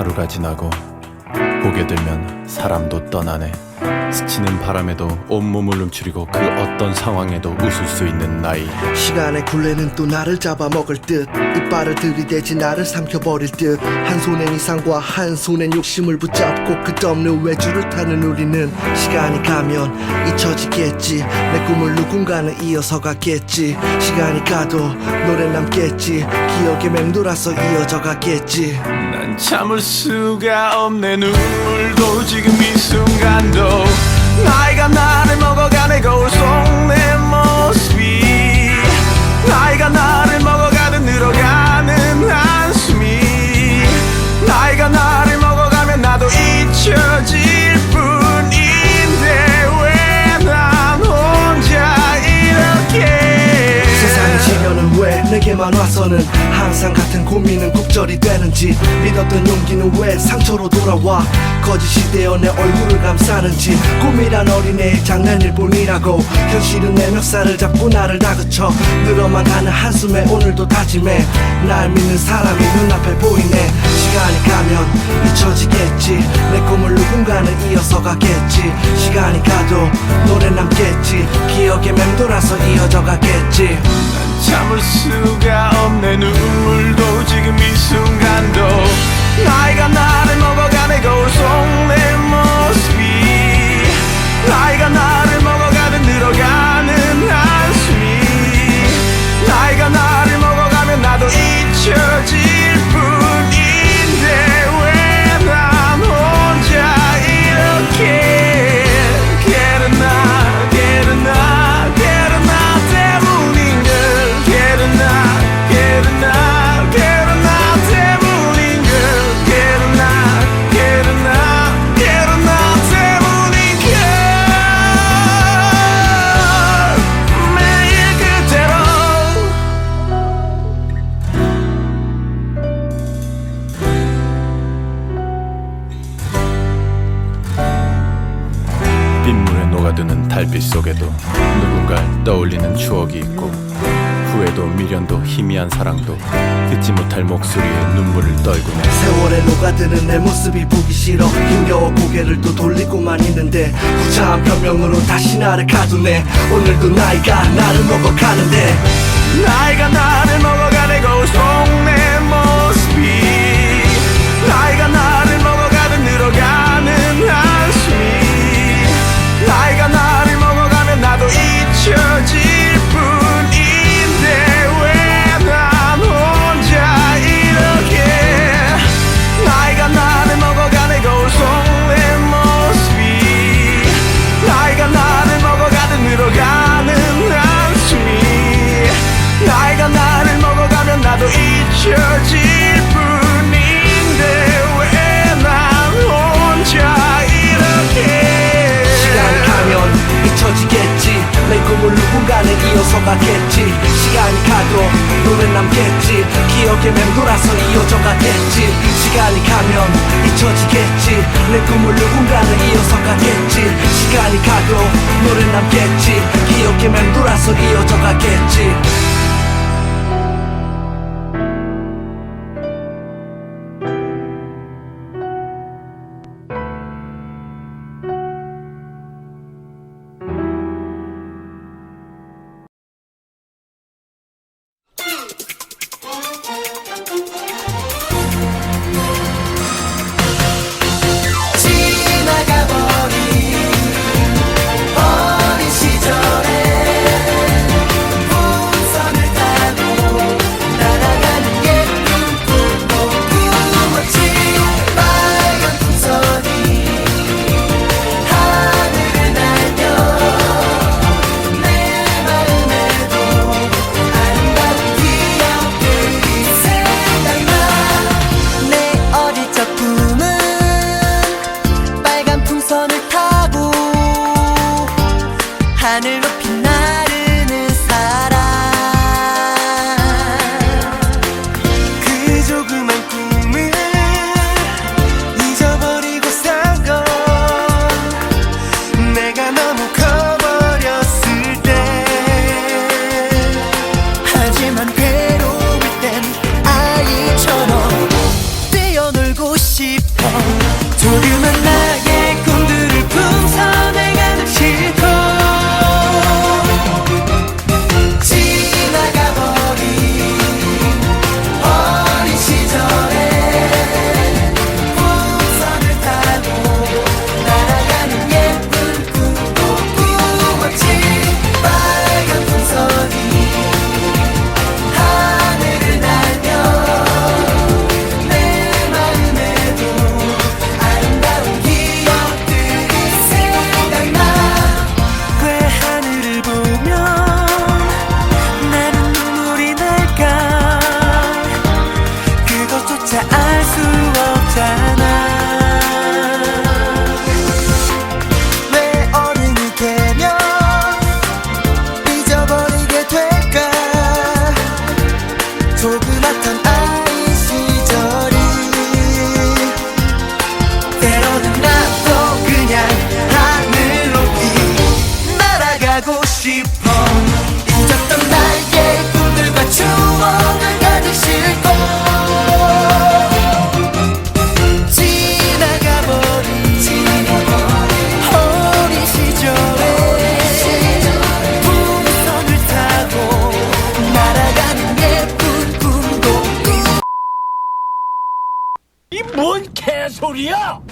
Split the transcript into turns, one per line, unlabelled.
하루가 지나고 고개 들면 사람도 떠나네 스치는 바람에도 온몸을 움츠리고 그 어떤 상황에도 웃을 수 있는 나이.
시간의 굴레는 또 나를 잡아먹을 듯. 이빨을 들이대지 나를 삼켜버릴 듯. 한 손엔 이상과 한 손엔 욕심을 붙잡고 끝없는 외주를 타는 우리는 시간이 가면 잊혀지겠지. 내 꿈을 누군가는 이어서 가겠지. 시간이 가도 노래 남겠지. 기억에 맴돌아서 이어져 가겠지.
난 참을 수가 없네. 눈물도 지금 이 순간도 나이가 나를 먹어가네 거울 속 내 모습이 왜
내게만 와서는 항상 같은 고민은 곡절이 되는지 믿었던 용기는 왜 상처로 돌아와 거짓이 되어 내 얼굴을 감싸는지 꿈이란 어린애의 장난일 뿐이라고 현실은 내 멱살을 잡고 나를 다그쳐 늘어만 가는 한숨에 오늘도 다짐해 날 믿는 사람이 눈앞에 보이네 시간이 가면 잊혀지겠지 내 꿈을 누군가는 이어서 가겠지 시간이 가도 노래 남겠지. 기억에 맴돌아서 이어져 가겠지.
참을 수가 없네. 눈물도 지금 이 순간 빗물에 녹아드는 달빛 속에도 누군가를 떠올리는 추억이 있고 후회도 미련도 희미한 사랑도 듣지 못할 목소리에 눈물을 떨구네
세월에 녹아드는 내 모습이 보기 싫어 힘겨워 고개를 또 돌리고만 있는데 구차한 변명으로 다시 나를 가두네. 오늘도 나이가 나를 먹어가는데.
나이가 나를 먹어가네 거울 속내 잊혀질 뿐인데 왜 난 혼자 이렇게?
시간이 가면 잊혀지겠지. 내 꿈을 누군가는 이어서 가겠지. 시간이 가도 노래 남겠지. 기억에 맴돌아서 이어져 가겠지. 시간이 가면 잊혀지겠지. 내 꿈을 누군가는 이어서 가겠지. 시간이 가도 노래 남겠지. 기억에 맴돌아서 이어져 가겠지
싶어 잊었던 나의 꿈들과 추억을 가득 싣고 뭔 개소리야!